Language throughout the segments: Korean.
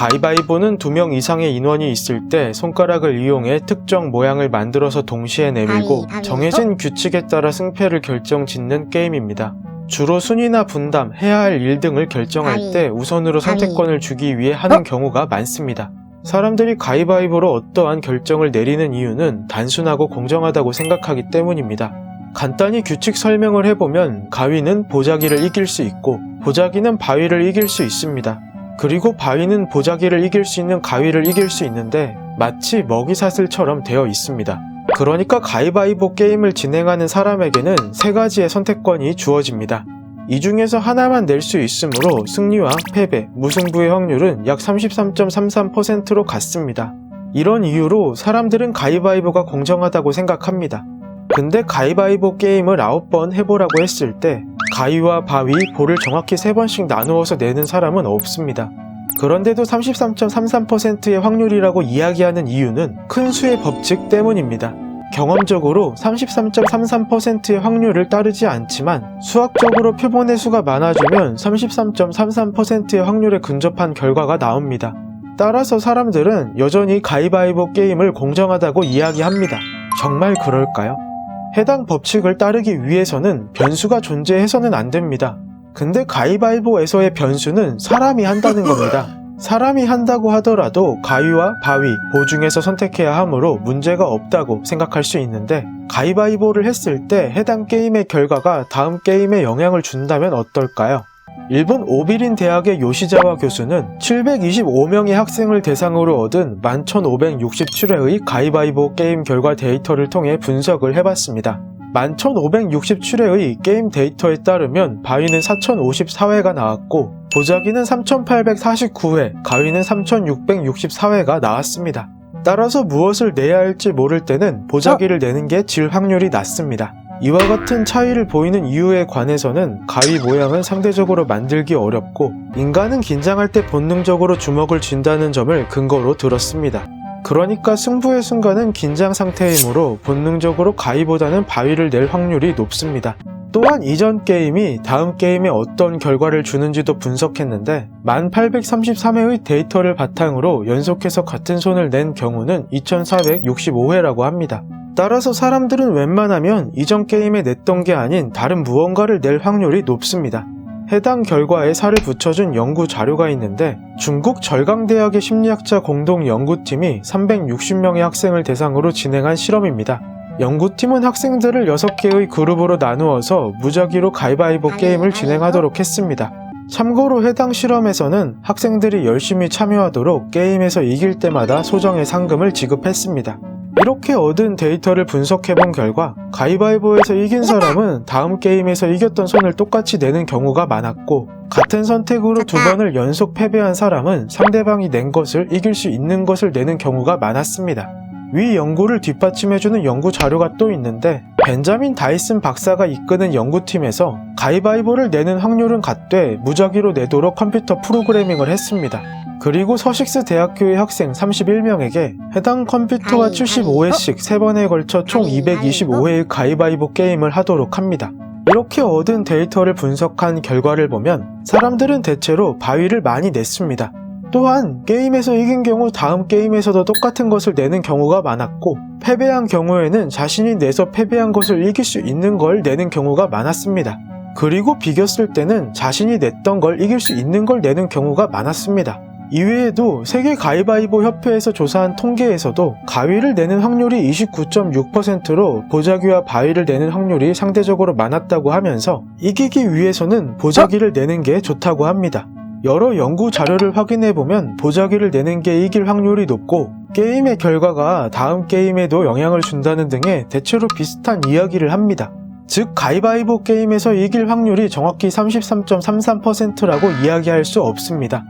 가위바위보는 두 명 이상의 인원이 있을 때 손가락을 이용해 특정 모양을 만들어서 동시에 내밀고? 정해진 규칙에 따라 승패를 결정짓는 게임입니다. 주로 순위나 분담, 해야 할 일 등을 결정할. 때 우선으로. 선택권을 주기 위해 하는 경우가 많습니다. 사람들이 가위바위보로 어떠한 결정을 내리는 이유는 단순하고 공정하다고 생각하기 때문입니다. 간단히 규칙 설명을 해보면 가위는 보자기를 이길 수 있고 보자기는 바위를 이길 수 있습니다. 그리고 바위는 보자기를 이길 수 있는 가위를 이길 수 있는데 마치 먹이사슬처럼 되어 있습니다. 그러니까 가위바위보 게임을 진행하는 사람에게는 세 가지의 선택권이 주어집니다. 이 중에서 하나만 낼 수 있으므로 승리와 패배, 무승부의 확률은 약 33.33%로 같습니다. 이런 이유로 사람들은 가위바위보가 공정하다고 생각합니다. 근데 가위바위보 게임을 9번 해보라고 했을 때 가위와 바위, 볼을 정확히 3번씩 나누어서 내는 사람은 없습니다. 그런데도 33.33%의 확률이라고 이야기하는 이유는 큰 수의 법칙 때문입니다. 경험적으로 33.33%의 확률을 따르지 않지만 수학적으로 표본의 수가 많아지면 33.33%의 확률에 근접한 결과가 나옵니다. 따라서 사람들은 여전히 가위바위보 게임을 공정하다고 이야기합니다. 정말 그럴까요? 해당 법칙을 따르기 위해서는 변수가 존재해서는 안 됩니다. 근데 가위바위보에서의 변수는 사람이 한다는 겁니다. 사람이 한다고 하더라도 가위와 바위, 보 중에서 선택해야 하므로 문제가 없다고 생각할 수 있는데 가위바위보를 했을 때 해당 게임의 결과가 다음 게임에 영향을 준다면 어떨까요? 일본 오비린 대학의 요시자와 교수는 725명의 학생을 대상으로 얻은 11,567회의 가위바위보 게임 결과 데이터를 통해 분석을 해봤습니다. 11,567회의 게임 데이터에 따르면 바위는 4,054회가 나왔고 보자기는 3,849회, 가위는 3,664회가 나왔습니다. 따라서 무엇을 내야 할지 모를 때는 보자기를 내는 게 질 확률이 낮습니다. 이와 같은 차이를 보이는 이유에 관해서는 가위 모양은 상대적으로 만들기 어렵고 인간은 긴장할 때 본능적으로 주먹을 쥔다는 점을 근거로 들었습니다. 그러니까 승부의 순간은 긴장 상태이므로 본능적으로 가위보다는 바위를 낼 확률이 높습니다. 또한 이전 게임이 다음 게임에 어떤 결과를 주는지도 분석했는데 1833회의 데이터를 바탕으로 연속해서 같은 손을 낸 경우는 2465회라고 합니다. 따라서 사람들은 웬만하면 이전 게임에 냈던 게 아닌 다른 무언가를 낼 확률이 높습니다. 해당 결과에 살을 붙여준 연구 자료가 있는데 중국 절강대학의 심리학자 공동 연구팀이 360명의 학생을 대상으로 진행한 실험입니다. 연구팀은 학생들을 6개의 그룹으로 나누어서 무작위로 가위바위보 게임을 진행하도록 했습니다. 참고로 해당 실험에서는 학생들이 열심히 참여하도록 게임에서 이길 때마다 소정의 상금을 지급했습니다. 이렇게 얻은 데이터를 분석해본 결과 가위바위보에서 이긴 사람은 다음 게임에서 이겼던 손을 똑같이 내는 경우가 많았고 같은 선택으로 두 번을 연속 패배한 사람은 상대방이 낸 것을 이길 수 있는 것을 내는 경우가 많았습니다. 위 연구를 뒷받침해주는 연구 자료가 또 있는데 벤자민 다이슨 박사가 이끄는 연구팀에서 가위바위보를 내는 확률은 같되 무작위로 내도록 컴퓨터 프로그래밍을 했습니다. 그리고 서식스 대학교의 학생 31명에게 해당 컴퓨터와 가위바위보? 75회씩 3번에 걸쳐 총 가위바위보? 225회의 가위바위보 게임을 하도록 합니다. 이렇게 얻은 데이터를 분석한 결과를 보면 사람들은 대체로 바위를 많이 냈습니다. 또한 게임에서 이긴 경우 다음 게임에서도 똑같은 것을 내는 경우가 많았고 패배한 경우에는 자신이 내서 패배한 것을 이길 수 있는 걸 내는 경우가 많았습니다. 그리고 비겼을 때는 자신이 냈던 걸 이길 수 있는 걸 내는 경우가 많았습니다. 이외에도 세계 가위바위보 협회에서 조사한 통계에서도 가위를 내는 확률이 29.6%로 보자기와 바위를 내는 확률이 상대적으로 많았다고 하면서 이기기 위해서는 보자기를 내는 게 좋다고 합니다. 여러 연구 자료를 확인해 보면 보자기를 내는 게 이길 확률이 높고 게임의 결과가 다음 게임에도 영향을 준다는 등의 대체로 비슷한 이야기를 합니다. 즉 가위바위보 게임에서 이길 확률이 정확히 33.33%라고 이야기할 수 없습니다.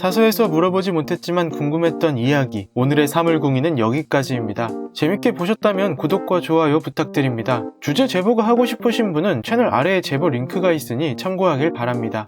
사소해서 물어보지 못했지만 궁금했던 이야기 오늘의 사물궁이는 여기까지입니다. 재밌게 보셨다면 구독과 좋아요 부탁드립니다. 주제 제보가 하고 싶으신 분은 채널 아래에 제보 링크가 있으니 참고하길 바랍니다.